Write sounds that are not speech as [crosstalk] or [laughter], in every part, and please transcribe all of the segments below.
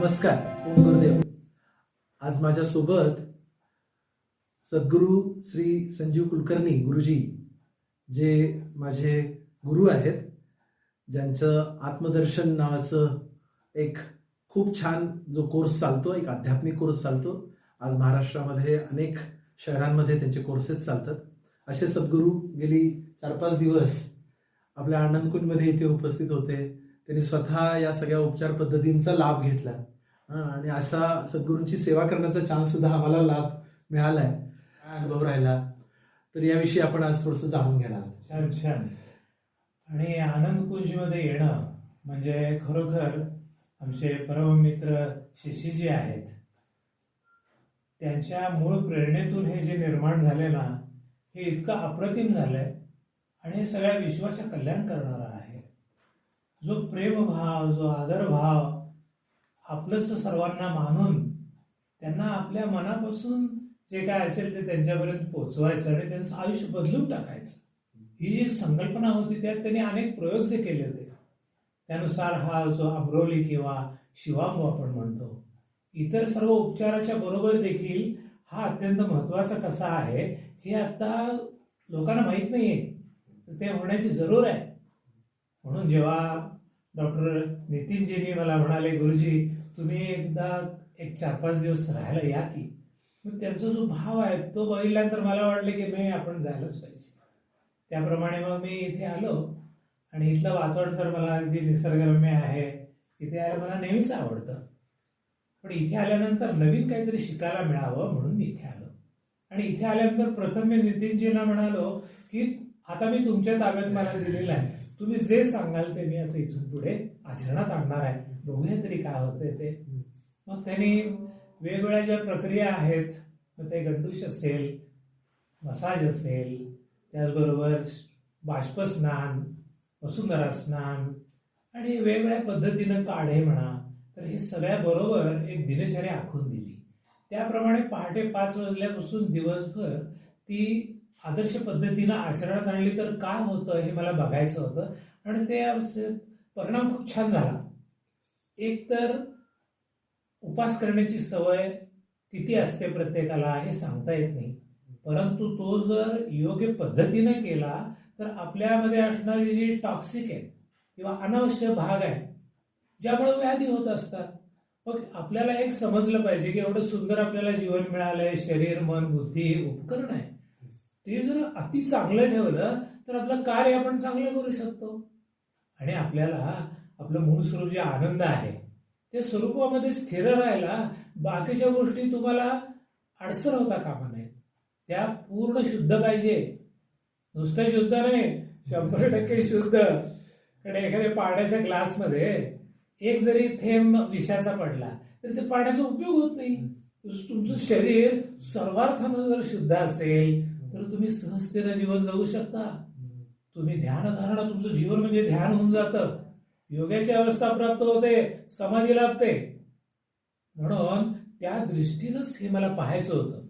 नमस्कार ओम गुरुदेव. आज माझ्यासोबत सद्गुरू श्री संजीव कुलकर्णी गुरुजी जे माझे गुरु आहेत ज्यांचं आत्मदर्शन नावाचं एक खूप छान जो कोर्स चालतो एक आध्यात्मिक कोर्स चालतो. आज महाराष्ट्रामध्ये अनेक शहरांमध्ये त्यांचे कोर्सेस चालतात. असे सद्गुरू गेली चार पाच दिवस आपल्या आनंदकुंडमध्ये इथे उपस्थित होते. त्यांनी स्वतः या सगळ्या उपचार पद्धतींचा लाभ घेतला. आणि असा सद्गुरूंची सेवा करण्याचा चान्स सुद्धा आम्हाला लाभ मिळालाय. आहे अनुभव राहिला. तर याविषयी आपण आज थोडंसं जाणून घेणार छान छान. आणि आनंद कुंजमध्ये येणं म्हणजे खरोखर आमचे परम मित्र शिशीजी आहेत. त्यांच्या मूळ प्रेरणेतून हे जे निर्माण झाले ना हे इतकं अप्रतिम झालंय. आणि हे सगळ्या विश्वाचं कल्याण करणार जो प्रेमभाव जो आदरभाव आपलंच सर्वांना मानून त्यांना आपल्या मनापासून जे काय असेल ते त्यांच्यापर्यंत पोचवायचं आणि त्यांचं आयुष्य बदलून टाकायचं. ही जी संकल्पना होती त्यात त्यांनी अनेक प्रयोग जे केले होते. त्यानुसार हा जो अमरोली किंवा शिवांबू आपण म्हणतो इतर सर्व उपचाराच्या बरोबर देखील हा अत्यंत महत्त्वाचा कसा आहे हे आता लोकांना माहीत नाही आहे ते होण्याची जरूर आहे. म्हणून जेव्हा डॉक्टर नितीनजींनी मला म्हणाले गुरुजी तुम्ही एकदा एक चार पाच दिवस राहायला या की. मग त्यांचा जो भाव आहे तो बघितल्यानंतर मला वाटले की नाही आपण जायलाच पाहिजे. त्याप्रमाणे मग मी इथे आलो आणि इथलं वातावरण तर मला अगदी निसर्गरम्य आहे. इथे यायला मला नेहमीच आवडतं. पण इथे आल्यानंतर नवीन काहीतरी शिकायला मिळावं म्हणून मी इथे आलो. आणि इथे आल्यानंतर प्रथम मी नितीनजींना म्हणालो की आता मी तुमच्या ताब्यात मला दिलेलं आहे. तुम्ही जे सांगाल ते मी आता इथून पुढे आचरणात आणणार आहे. बघूया तरी काय होते ते. मग त्यांनी वेगवेगळ्या ज्या प्रक्रिया आहेत मग ते गंडूश असेल मसाज असेल त्याचबरोबर बाष्पस्नान वसुंधरा स्नान आणि वेगवेगळ्या पद्धतीनं काढे म्हणा तर हे सगळ्याबरोबर एक दिनचर्या आखून दिली. त्याप्रमाणे पहाटे पाच वाजल्यापासून दिवसभर ती आदर्श पद्धतीनं आचरणात आणली तर काय होतं हे मला बघायचं होतं. आणि ते परिणाम खूप छान झाला. एक तर उपास करण्याची सवय किती असते प्रत्येकाला हे सांगता येत नाही. परंतु तो जर योग्य पद्धतीने केला तर आपल्यामध्ये असणारी जी टॉक्सिक आहे किंवा अनावश्यक भाग आहे ज्यामुळे व्याधी होत असतात. मग आपल्याला एक समजलं पाहिजे की एवढं सुंदर आपल्याला जीवन मिळालंय शरीर मन बुद्धी उपकरण आहे. ते जर अति चांगलं ठेवलं तर आपलं कार्य आपण चांगलं करू शकतो. आणि आपल्याला आपलं मूळ स्वरूप जे आनंद आहे त्या स्वरूपामध्ये स्थिर राहायला बाकीच्या गोष्टी तुम्हाला अडसर होता कामा नये. त्या पूर्ण शुद्ध पाहिजे. नुसतं शुद्ध नाही शंभर टक्के शुद्ध. कारण एखाद्या पाण्याच्या ग्लासमध्ये एक जरी थेंब विषाचा पडला तर ते पाण्याचा उपयोग होत नाही. तुमचं शरीर सर्वार्थानं जर शुद्ध असेल तर तुम्ही सहजतेनं जीवन जगू शकता. तुम्ही ध्यानधारणा तुमचं जीवन म्हणजे ध्यान होऊन जातं. योगाची अवस्था प्राप्त होते समाधी लाभते. म्हणून त्या दृष्टीनंच हे मला पाहायचं होतं.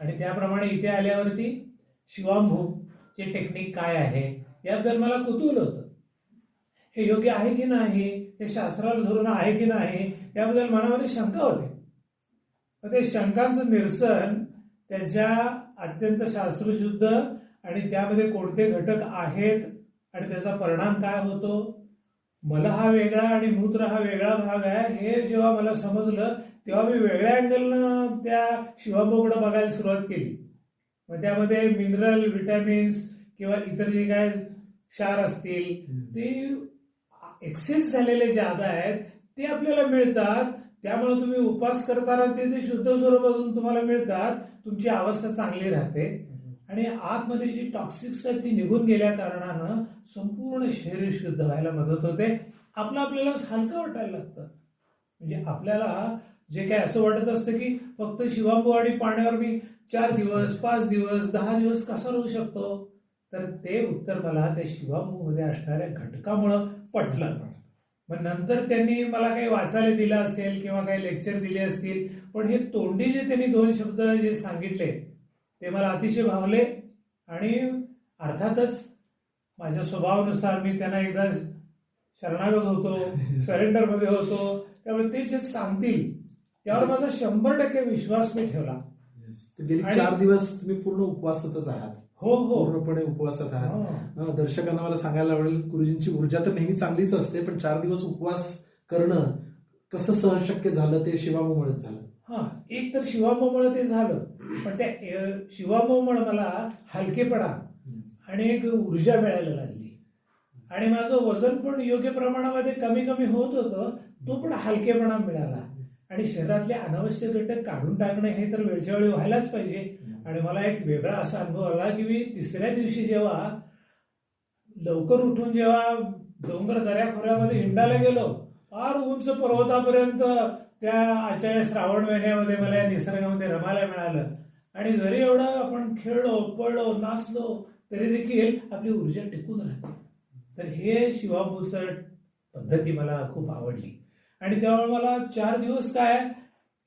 आणि त्याप्रमाणे इथे आल्यावरती शिवांभू चे टेक्निक काय आहे याबद्दल मला कुतूहल होतं. हे योग्य आहे की नाही हे शास्त्राला धरून आहे की नाही याबद्दल मनामध्ये शंका होते. ते शंकांचं निरसन त्यांच्या अत्यंत शास्त्रशुद्ध आणि त्यामध्ये कोणते घटक आहेत आणि त्याचा परिणाम काय होतो? मला हा वेगळा आणि मूत्र हा वेगळा भाग आहे. हे जेव्हा मला समजलं तेव्हा मी वेगळ्या अँगलनं त्या शिवाभोगडं बघायला सुरुवात केली. मग त्यामध्ये मिनरल विटॅमिन्स किंवा इतर जे काय क्षार असतील ते एक्सेस झालेले ज्यादा आहेत ते आपल्याला मिळतात. त्यामुळे तुम्ही उपास करताना ते जे शुद्ध स्वरूपातून तुम्हाला मिळतात तुमची अवस्था चांगली राहते. आणि आतमध्ये जी टॉक्सिक्स आहेत ती निघून गेल्या कारणानं संपूर्ण शरीर शुद्ध व्हायला मदत होते. आपलं आपल्याला हलकं वाटायला लागतं. म्हणजे आपल्याला जे काय असं वाटत असतं की फक्त शिवांबू आणि पाण्यावर मी चार दिवस पाच दिवस दहा दिवस कसा राहू शकतो? तर ते उत्तर मला त्या शिवांबू मध्ये असणाऱ्या घटकामुळं पटलं. मग नंतर त्यांनी मला काही वाचायला दिलं असेल किंवा काही लेक्चर दिले असतील पण हे तोंडी जे त्यांनी दोन शब्द जे सांगितले ते मला अतिशय भावले आणि अर्थातच माझ्या स्वभावानुसार मी त्यांना एकदा शरणागत होतो [laughs] सरेंडरमध्ये होतो. त्यामुळे ते जे सांगतील त्यावर माझा शंभर टक्के विश्वास मी ठेवला. तर गेली आणि- चार दिवस तुम्ही पूर्ण उपवासातच आहात. हो हो. पूर्णपणे उपवासात आहात. हो. दर्शकांना मला सांगायला आवडेल गुरुजींची ऊर्जा तर नेहमी चांगलीच असते पण चार दिवस उपवास करणं कसं सहज शक्य झालं ते शिवामुळेच झालं. हा एक तर शिवामोमुळे ते झालं पण त्या अ, शिवामोमुळे मला हलकेपणा आणि एक ऊर्जा मिळायला लागली. आणि माझं वजन पण योग्य प्रमाणामध्ये कमी कमी होत होतं तो पण हलकेपणा मिळाला. आणि शरीरातले अनावश्यक घटक काढून टाकणं हे तर वेळच्या वेळी व्हायलाच पाहिजे. आणि मला एक वेगळा असा अनुभव आला की मी तिसऱ्या दिवशी जेव्हा लवकर उठून जेव्हा डोंगर दऱ्याखोऱ्यामध्ये हिंडायला गेलो फार उंच पर्वतापर्यंत त्या आजच्या श्रावण महिन्यामध्ये मला या निसर्गामध्ये रमायला मिळालं. आणि जरी एवढं आपण खेळलो पळलो नाचलो तरी देखील आपली ऊर्जा टिकून राहते. तर हे शिवाभूचं पद्धती मला खूप आवडली. आणि त्यामुळे मला चार दिवस काय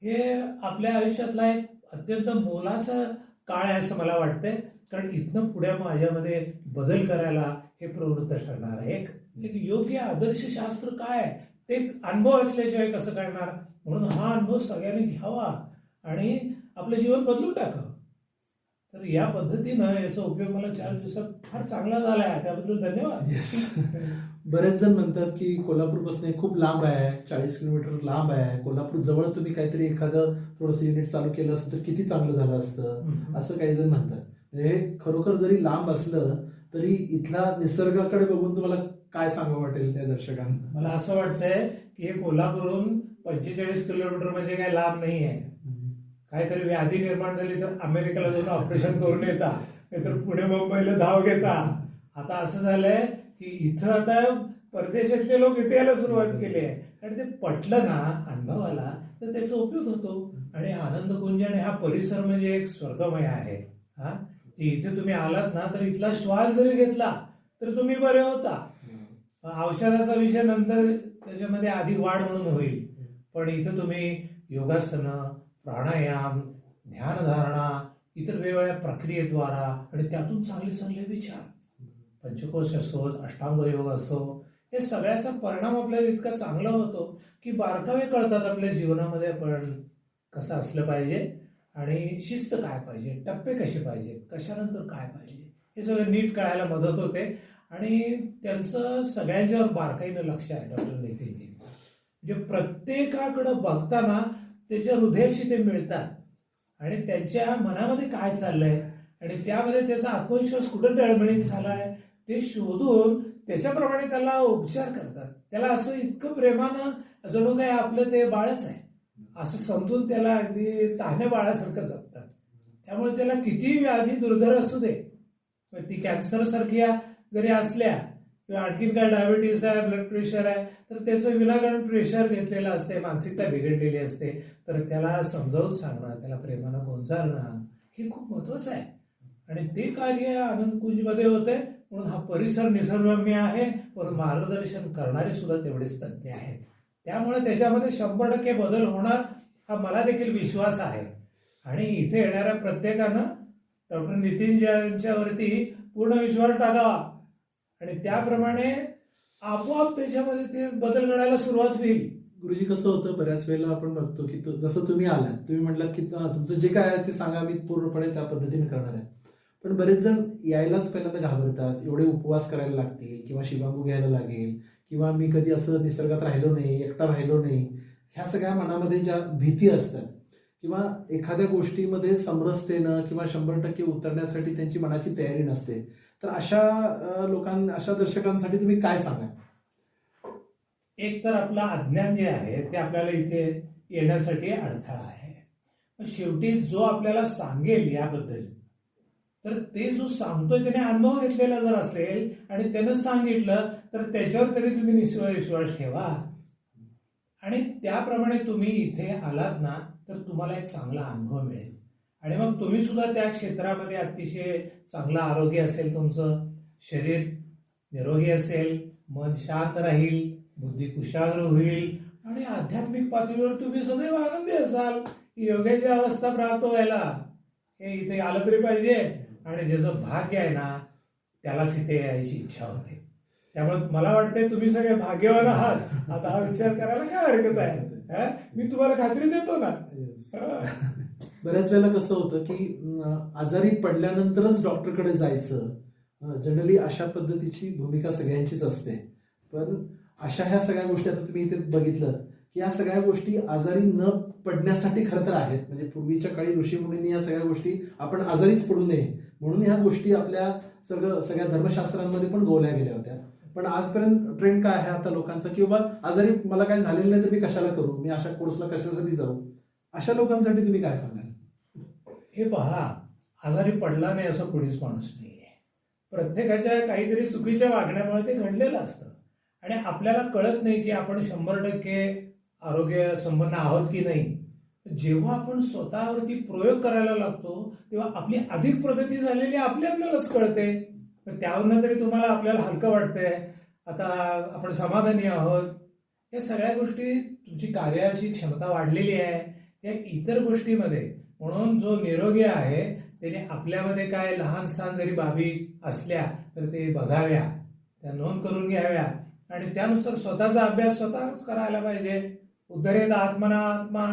हे आपल्या आयुष्यातला एक अत्यंत मोलाचा काळ आहे असं मला वाटतंय. कारण इथनं पुढे माझ्यामध्ये बदल करायला हे प्रवृत्त ठरणार आहे. एक एक योग्य आदर्श शास्त्र काय ते एक अनुभव असल्याशिवाय कसं करणार? म्हणून हा अनुभव सगळ्यांनी घ्यावा आणि आपलं जीवन बदलून टाकावं. तर या पद्धतीनं याचा उपयोग मला चार दिवसात फार चांगला झाला आहे त्याबद्दल धन्यवाद. येस बरेच जण म्हणतात की कोल्हापूरपासून खूप लांब आहे चाळीस किलोमीटर लांब आहे. कोल्हापूर जवळ तुम्ही काहीतरी एखादं थोडंसं युनिट चालू केलं असतं तर किती चांगलं झालं असतं? असं काही जण म्हणतात. म्हणजे खरोखर जरी लांब असलं तरी इथला निसर्गाकडे बघून तुम्हाला काय सांगावं वाटेल त्या दर्शकांना? मला असं वाटतंय की हे कोल्हापूरहून पंचेचाळीस किलोमीटर म्हणजे काय लांब नाही आहे काहीतरी व्याधी निर्माण झाली तर अमेरिकेला जाऊन ऑपरेशन करून येता नाहीतर पुणे मुंबईला धाव घेता. आता असं झालंय की इथं आता परदेशातले लोक इथे यायला सुरुवात केली आहे. कारण ते पटलं ना अनुभवाला तर त्याचा उपयोग होतो. आणि आनंद कुंज आणि हा परिसर म्हणजे एक स्वर्गमय आहे. हा? इथे तुम्ही आलात ना तर इथला श्वास जरी घेतला तर तुम्ही बरे होता. औषधाचा विषय नंतर त्याच्यामध्ये अधिक वाढ म्हणून होईल. पण इथं तुम्ही योगासनं प्राणायाम ध्यानधारणा इतर वेगवेगळ्या प्रक्रियेद्वारा आणि त्यातून चांगले चांगले विचार. पंचकोश असो अष्टांग योग असो हे सगळ्याचा परिणाम आपल्याला इतका चांगला होतो की बारकावे कळतात आपल्या जीवनामध्ये आपण कसं असलं पाहिजे आणि शिस्त काय पाहिजे टप्पे कसे पाहिजे कशानंतर काय पाहिजे हे सगळं नीट कळायला मदत होते आणि त्यांचं सगळ्यांच्यावर बारकाईनं लक्ष आहे डॉक्टर नितीनजींचं म्हणजे प्रत्येकाकडं बघताना त्याच्या हृदयाशी ते मिळतात. आणि त्यांच्या मनामध्ये काय चाललंय? आणि त्यामध्ये त्याचा आत्मविश्वास कुठं डळमळीत झालाय? ते शोधून त्याच्याप्रमाणे त्याला उपचार करतात. त्याला असं इतकं प्रेमानं जणू काय आपलं ते बाळच आहे. असं समजून त्याला अगदी तान्या बाळासारखं जपतात. त्यामुळे त्याला किती व्याधी दुर्धर असू दे मग ती कॅन्सर सारख्या जरी असल्या किंवा आणखीन काय डायबिटीस आहे ब्लड प्रेशर आहे तर त्याचं विनाकारण प्रेशर घेतलेलं असते मानसिकता बिघडलेली असते. तर त्याला समजावून सांगणं त्याला प्रेमानं गोंजारणं हे खूप महत्वाचं आहे. आणि ते कार्य आनंदकुंजमध्ये होते म्हणून हा परिसर निसर्गम्य आहे पण मार्गदर्शन करणारे सुद्धा तेवढेच तज्ज्ञ आहेत. त्यामुळे त्याच्यामध्ये शंभर टक्के बदल होणार हा मला देखील विश्वास आहे. आणि इथे येणाऱ्या प्रत्येकानं डॉक्टर नितीन यांच्यावरती पूर्ण विश्वास टाकावा. आणि त्याप्रमाणे आपोआप त्याच्यामध्ये ते बदल घडायला सुरुवात होईल. गुरुजी कसं होतं? बऱ्याच वेळेला आपण बघतो की जसं तुम्ही आलात तुम्ही म्हटलात की तुमचं जे काय आहे ते सांगा मी पूर्णपणे त्या पद्धतीने करणार आहे. पण बरेच जण यायलाच पहिल्यांदा घाबरतात एवढे उपवास करायला लागतील किंवा शिवांगू घ्यायला लागेल किंवा मी कधी असं निसर्गात राहिलो नाही एकटा राहिलो नाही. ह्या सगळ्या मनामध्ये ज्या भीती असतात किंवा एखाद्या गोष्टीमध्ये समरसतेनं किंवा शंभर टक्के उतरण्यासाठी त्यांची मनाची तयारी नसते. तर अशा लोकांना अशा दर्शकांसाठी तुम्ही काय सांगा एक तर आपलं अज्ञान जे आहे ते आपल्याला इथे येण्यासाठी अडथळा आहे. शेवटी जो आपल्याला सांगेल याबद्दल तर ते जो सांगतोय त्याने अनुभव घेतलेला जर असेल आणि त्यानं सांगितलं तर त्याच्यावर तरी तुम्ही निश्चित विश्वास ठेवा. आणि त्याप्रमाणे तुम्ही इथे आलात ना तर तुम्हाला एक चांगला अनुभव मिळेल. आणि मग तुम्ही सुद्धा त्या क्षेत्रामध्ये अतिशय चांगलं आरोग्य असेल तुमचं शरीर निरोगी असेल मन शांत राहील बुद्धी कुशाग्र होईल आणि आध्यात्मिक पातळीवर तुम्ही सदैव आनंदी असाल. योग्याची अवस्था प्राप्त व्हायला हे इथे आलं तरी पाहिजे. आणि ज्याचं भाग्य आहे ना त्यालाच इथे यायची इच्छा होते. त्यामुळे मला वाटतंय तुम्ही सगळे भाग्यवान आहात. आता हा विचार करायला काय हरकत आहे? मी तुम्हाला खात्री देतो ना. बऱ्याच वेळेला कसं होतं की आजारी पडल्यानंतरच डॉक्टरकडे जायचं. जनरली अशा पद्धतीची भूमिका सगळ्यांचीच असते. पण अशा ह्या सगळ्या गोष्टी आता तुम्ही इथे बघितलं की या सगळ्या गोष्टी आजारी न पडण्यासाठी खरं तर आहेत. म्हणजे पूर्वीच्या काळी ऋषीमुनींनी या सगळ्या गोष्टी आपण आजारीच पडू नये म्हणून ह्या गोष्टी आपल्या सगळं सगळ्या धर्मशास्त्रांमध्ये पण गोवल्या गेल्या होत्या. पण आजपर्यंत ट्रेंड काय आहे आता लोकांचा? की बाबा आजारी मला काय झालेलं नाही तर मी कशाला करू? मी अशा कोर्सला कशासाठी जाऊ? अशा लोकांसाठी तुम्ही काय सांगाल? हे पहा आजारी पडला नाही असं कोणीच माणूस नाहीये. प्रत्येकाच्या काहीतरी चुकीच्या वागण्यामुळे ते घडलेलं असतं. आणि आपल्याला कळत नाही की आपण शंभर टक्के आरोग्य संपन्न आहोत की नाही. जेव्हा आपण स्वतःवरती प्रयोग करायला लागतो तेव्हा आपली अधिक प्रगती झालेली आपली आपल्यालाच कळते. तर त्यावरनं तरी तुम्हाला आपल्याला हलकं वाटतंय. आता आपण समाधानी आहोत. या सगळ्या गोष्टी तुमची कार्याची क्षमता वाढलेली आहे. या इतर गोष्टीमध्ये म्हणून जो निरोगी आहे त्याने आपल्यामध्ये काय लहान सहान जरी बाबी असल्या तर ते बघाव्या. त्या नोंद करून घ्याव्या. आणि त्यानुसार स्वतःचा अभ्यास स्वतःच करायला पाहिजे. उद्धरेत आत्मना आत्मा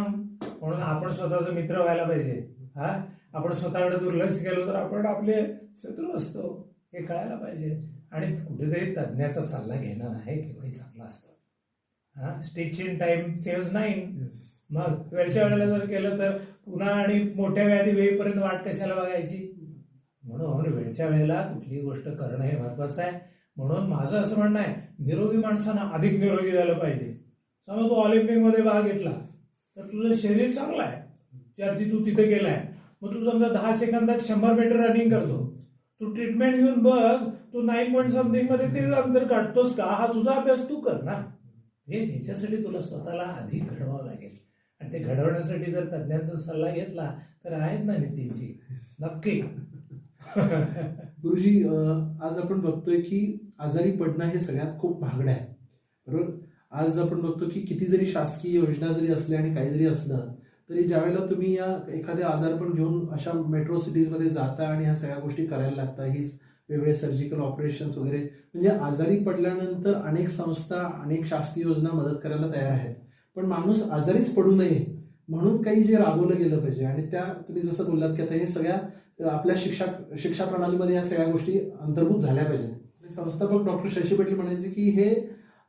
म्हणून आपण स्वतःचा मित्र व्हायला पाहिजे. हा? आपण स्वतःकडे दुर्लक्ष केलं तर आपण आपले शत्रू असतो. हे कळायला पाहिजे. आणि कुठेतरी तज्ज्ञाचा सल्ला घेणं आहे केव्हाही चांगलं असतं. हा? Stitch in time save nine मग वेळच्या वेळेला जर केलं तर पुन्हा आणि मोठ्या व्याधी वेळीपर्यंत वाट कशाला बघायची? म्हणून वेळच्या वेळेला कुठलीही गोष्ट करणं हे महत्वाचं आहे. म्हणून माझं असं म्हणणं आहे निरोगी माणसानं अधिक निरोगी झालं पाहिजे. समजा तू ऑलिम्पिकमध्ये भाग घेतला तर तुझं शरीर चांगलं आहे. त्यार्थी तू तिथे गेलाय. मग तू समजा दहा सेकंदात शंभर मीटर रनिंग करतो. तू ट्रीटमेंट घेऊन बघ तू नाईन पॉईंट समथिंगमध्ये ते अंतर काढतोस का? हा तुझा अभ्यास तू कर ना. हे ह्याच्यासाठी तुला स्वतःला अधिक घडवावं लागेल. आणि ते घडवण्यासाठी जर तज्ज्ञांचा सल्ला घेतला तर आहेत ना नितीनजी. नक्की. [laughs] गुरुजी आज आपण बघतोय की आजारी पडणं हे सगळ्यात खूप महागडं आहे. बरोबर? आज आपण बघतो की किती जरी शासकीय योजना जरी असल्या आणि काही जरी असलं तरी ज्यावेळेला तुम्ही या एखाद्या आजारपण घेऊन अशा मेट्रो सिटीजमध्ये जाता आणि ह्या सगळ्या गोष्टी करायला लागता ही वेगळे सर्जिकल ऑपरेशन्स वगैरे म्हणजे आजारी पडल्यानंतर अनेक संस्था अनेक शासकीय योजना मदत करायला तयार आहेत. पण माणूस आजारीच पडू नये म्हणून काही जे राबवलं गेलं पाहिजे. आणि त्या तुम्ही जसं बोललात की आता हे सगळ्या आपल्या शिक्षा शिक्षा प्रणालीमध्ये या सगळ्या गोष्टी अंतर्भूत झाल्या पाहिजेत. म्हणजे संस्थापक डॉक्टर शशी पाटील म्हणायचे की हे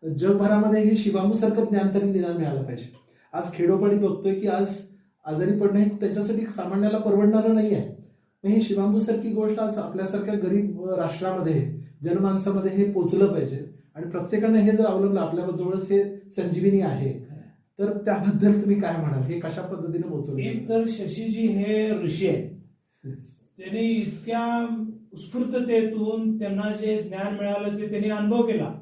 जगभरामध्ये हे शिवामूसारखं ज्ञान तरी निदान मिळालं पाहिजे. आज खेडोपाडी बघतोय की आज आजारी पडणं हे त्यांच्यासाठी सामान्याला परवडणारं नाही आहे मग ही शिवांबूसारखी गोष्ट आज आपल्यासारख्या गरीब राष्ट्रामध्ये जनमानसामध्ये हे पोचलं पाहिजे. आणि प्रत्येकाने हे जर अवलंबलं आपल्या जवळच हे संजीविनी आहे. तर त्याबद्दल तुम्ही काय म्हणाल? हे कशा पद्धतीने पोचवलं? एक तर शशीजी हे ऋषी आहे त्यांनी इतक्या उत्स्फूर्ततेतून त्यांना जे ज्ञान मिळालं ते त्यांनी अनुभव केला.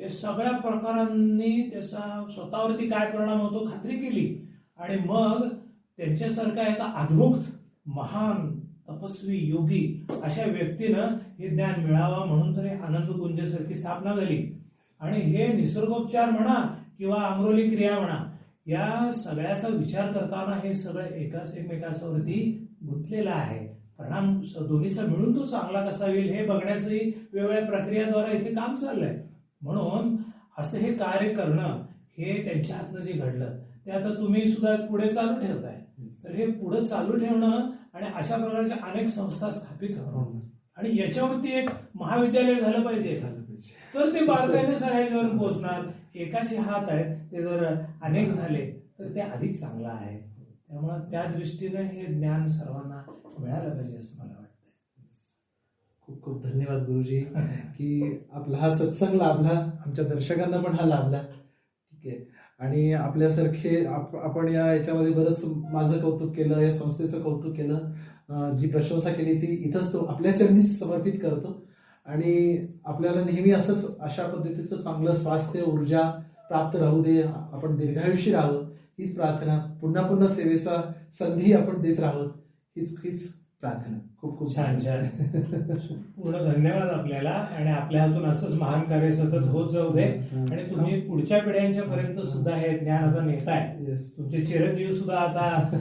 हे सगळ्या प्रकारांनी त्याचा स्वतःवरती काय परिणाम होतो खात्री केली. आणि मग त्यांच्यासारखा एका अद्भुत महान तपस्वी योगी अशा व्यक्तीनं हे ज्ञान मिळावं म्हणून तरी आनंद गुंजेसारखी स्थापना झाली. आणि हे निसर्गोपचार म्हणा किंवा आंग्रोली क्रिया म्हणा या सगळ्याचा विचार करताना हे सगळं एकाच एकमेकाच्यावरती गुंतलेलं आहे. परिणाम स- दोन्हीचा मिळून तो चांगला कसा होईल हे बघण्याचंही वेगवेगळ्या प्रक्रियाद्वारा इथे काम चाललंय. म्हणून असं हे कार्य करणं हे त्यांच्या हातनं जे घडलं ते आता तुम्ही सुद्धा पुढे चालू ठेवताय. तर हे पुढे चालू ठेवणं आणि अशा प्रकारच्या अनेक संस्था स्थापित होणं आणि याच्यावरती एक महाविद्यालय झालं पाहिजे. झालं पाहिजे. तर ते बारकाईने सगळ्यांवर पोहोचणार एकाचे हात आहेत ते जर अनेक झाले तर ते अधिक चांगलं आहे. त्यामुळे त्या दृष्टीनं हे ज्ञान सर्वांना मिळालं पाहिजे असं मला वाटतं. खूप खूप धन्यवाद गुरुजी [laughs] की आपला हा सत्संग लाभला आमच्या दर्शकांना पण हा लाभला. ठीक आहे. आणि आपल्यासारखे आप- आपण या याच्यामध्ये बरंच माझं कौतुक केलं या संस्थेचं कौतुक केलं. जी प्रशंसा केली ती इथंच तो आपल्या चरणीच समर्पित करतो. आणि आपल्याला नेहमी असंच अशा पद्धतीचं चांगलं स्वास्थ्य ऊर्जा प्राप्त राहू दे आपण दीर्घायुषी राहावं हीच प्रार्थना पुन्हा पुन्हा सेवेचा संधी आपण देत राहोत हीच हीच प्रार्थना. खूप खूप छान छान. पूर्ण धन्यवाद आपल्याला. आणि आपल्या हातून असंच महान कार्य सतत होत जाऊ दे. आणि तुम्ही पुढच्या पिढ्यांच्या पर्यंत सुद्धा हे ज्ञान आता नेताय. तुमचे चिरंजीव सुद्धा आता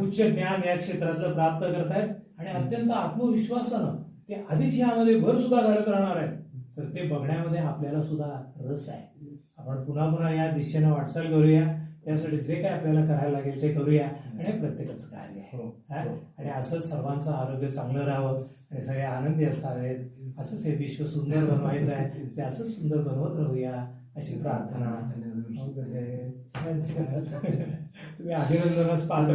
उच्च ज्ञान या क्षेत्रातलं प्राप्त करतायत. आणि अत्यंत आत्मविश्वासानं ते अधिक यामध्ये भर सुद्धा घालत राहणार आहेत. तर ते बघण्यामध्ये आपल्याला सुद्धा रस आहे. आपण पुन्हा पुन्हा या दिशेनं वाटचाल करूया. त्यासाठी जे काय आपल्याला करायला लागेल ते करूया. आणि हे प्रत्येकाचं कार्य आहे. हो, हा? आणि असंच सर्वांचं आरोग्य चांगलं राहावं. आणि सगळे आनंदी असावेत. असंच हे विश्व सुंदर बनवायचं आहे. ते असंच सुंदर बनवत राहूया अशी प्रार्थना. हो, तुम्ही अभिनंदनास पात्र